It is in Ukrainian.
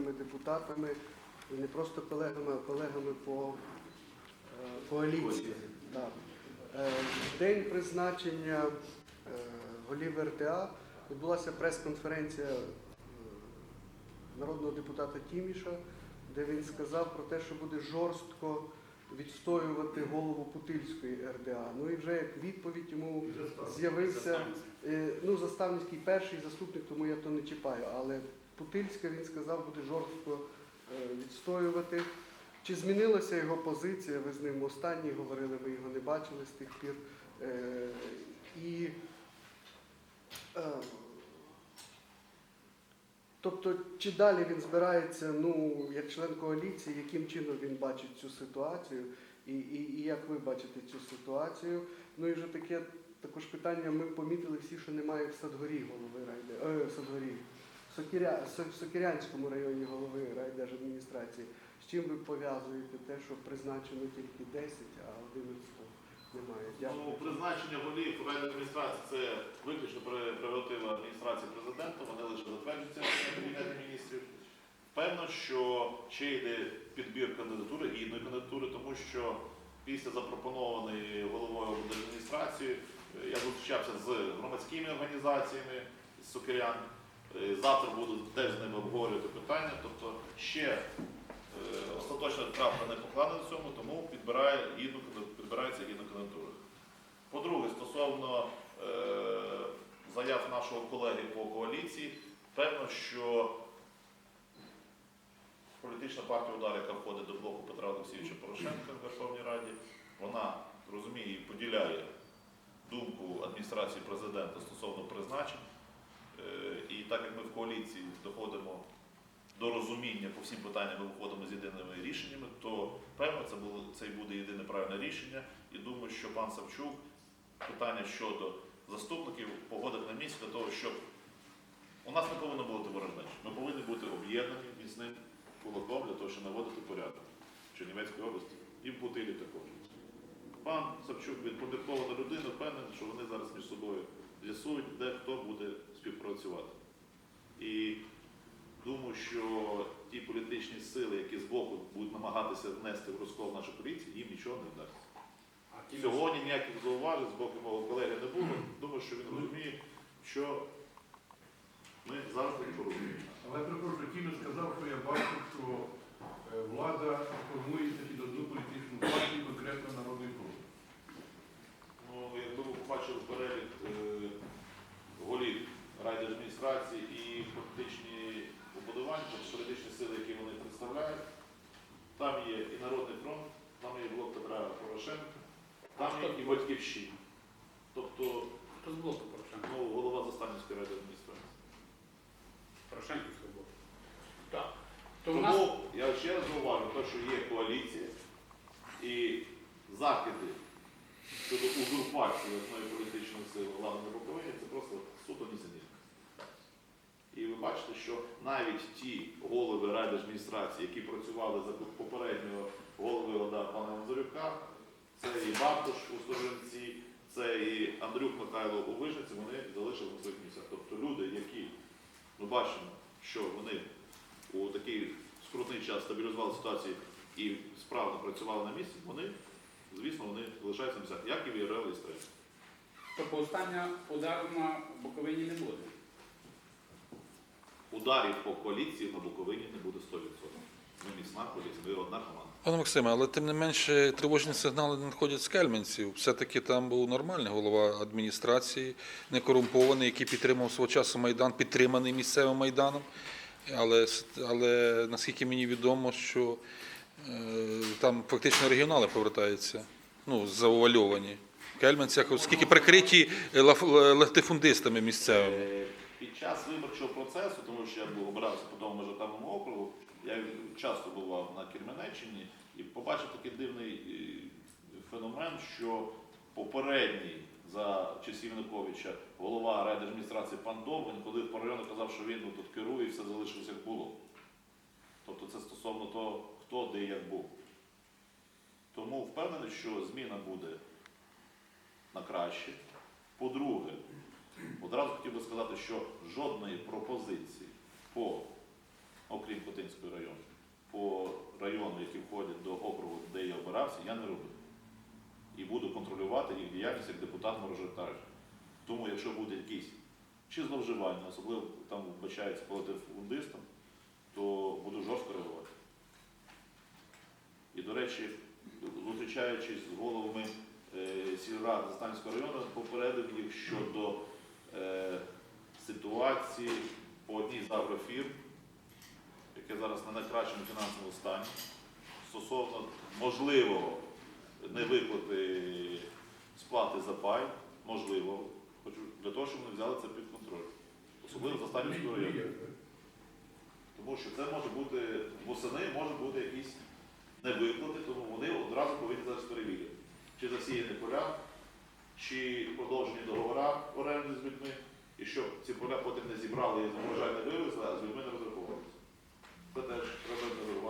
народними депутатами, і не просто колегами, а колегами по е, коаліції. Так. Е, День призначення е, голів РТА відбулася прес-конференція е, народного депутата Тіміша, де він сказав про те, що буде жорстко відстоювати голову Путильської РДА. Ну і вже як відповідь йому з'явився е, ну, Заставницький перший заступник, тому я то не чіпаю. Але Путильська він сказав, буде жорстко е, відстоювати. Чи змінилася його позиція? Ви з ним останні говорили, ви його не бачили з тих пір. Е, І е, Тобто, чи далі він збирається, ну, як член коаліції, яким чином він бачить цю ситуацію, і, і, і як ви бачите цю ситуацію? Ну і вже таке також питання, ми помітили всі, що немає в Садгорі голови райде, е, в Садгорі, в, Сокиря, Со- в Сокирянському районі голови райдержадміністрації. З чим ви пов'язуєте те, що призначено тільки 10, а 11 немає? Ну, Дякую. призначення голів райадміністрації це виключно прерогатива адміністрації президента, вони лише затверджуються на кабінеті міністрів. Певно, що ще йде підбір кандидатури, гідної кандидатури, тому що після запропонованої головою адміністрації я зустрічався з громадськими організаціями з Сокирян. Е, Завтра буду теж з ними обговорювати питання. Тобто ще е, остаточна крапка не покладена в цьому, тому підбирає підбирається гідна кандидатура. По-друге, стосовно е, заяв нашого колеги по коаліції, певно, що політична партія удар, яка входить до блоку Петра Олексійовича Порошенка в Верховній Раді, вона розуміє і поділяє думку адміністрації президента стосовно призначень. Е, І так як ми в коаліції доходимо до розуміння по всім питанням, ми виходимо з єдиними рішеннями, то певно це було це і буде єдине правильне рішення. І думаю, що пан Савчук питання щодо заступників погодить на місці для того, щоб у нас не повинно бути ворожнеч. Ми повинні бути об'єднані міцним кулаком для того, щоб наводити порядок в Чернівецькій області і в Путилі також. Пан Савчук він поміркована людина, впевнений, що вони зараз між собою з'ясують, де хто буде співпрацювати. І думаю, що ті політичні сили, які з боку будуть намагатися внести в розкол нашу поліцію, їм нічого не вдасться. Сьогодні ніяких зауважень з боку мого колеги не було. Думаю, що він розуміє, що ми завжди порозуміємо. Але перепрошую, Тімін сказав, що я бачу, що е, влада формується під одну політичну партію, конкретно Народний фронт. Ну, якби ви побачили перелік е, голів райдержадміністрації і політичні уподобання, тобто політичні сили, які вони представляють, там є і Народний фронт, там є блок Петра Порошенка, там є і батьківщина. Тобто, Хто з блоку Порошенка? ну, голова Заставницької райдержадміністрації. Порошенківського блоку. Так. То в нас Тому я ще раз зауважу, те, що є коаліція і закиди щодо узурпації одної політичної сили влади на Буковині, це просто суто нісенітно. Бачите, що навіть ті голови райдержадміністрації, які працювали за попереднього голови ОДА пана Мазурюка, це і Бартош у Сторожинці, це і Андрюк Михайло у Вижниці, вони залишили на своїх місцях. Тобто люди, які ми бачимо, що вони у такий скрутний час стабілізували ситуацію і справно працювали на місці, вони, звісно, вони залишаються на місцях, як і в ІРЛ і СТР. то повстання удару на Буковині не буде. Ударів по коаліції на Буковині не буде 100%. Ми міцна коаліція, ми одна команда. Пане Максиме, але тим не менше тривожні сигнали не надходять з Кельменців. Все-таки там був нормальний голова адміністрації, не корумпований, який підтримав свого часу Майдан, підтриманий місцевим Майданом. Але, але наскільки мені відомо, що е, там фактично регіонали повертаються, ну, завуальовані. В Кельменцях, оскільки прикриті е, латифундистами місцевими. Під час виборчого процесу, тому що я був обирався по тому мажоритарному округу, я часто бував на Кірменеччині і побачив такий дивний е, феномен, що попередній за часів Януковича голова райдержадміністрації пан Довгань, коли по району казав, що він тут керує, і все залишилося як було. Тобто це стосовно того, хто де і як був. Тому впевнений, що зміна буде на краще. Одразу хотів би сказати, що жодної пропозиції по, окрім Путинського, входять до округу, де я обирався, я не робив. І буду контролювати їх діяльність як депутат-мажоритарник. Тому, якщо буде якісь чи зловживання, особливо там вбачається проти фундистам, то буду жорстко реагувати. І, до речі, зустрічаючись з головами е, сільради Застанського району, попередив їх щодо ситуації по одній з агрофірм, яке зараз на найкращому фінансовому стані, стосовно можливого невиплати сплати за пай, можливо, хочу для того, щоб вони взяли це під контроль. Особливо за Станівського району. Тому що це може бути восени, може бути якісь невиплати, тому вони одразу повинні зараз перевірити, чи засіяні поля, чи продовжені поля оренди з людьми, і щоб ці поля потім не зібрали і з вважання не вивезли, а з людьми не розраховувалися. Це теж треба не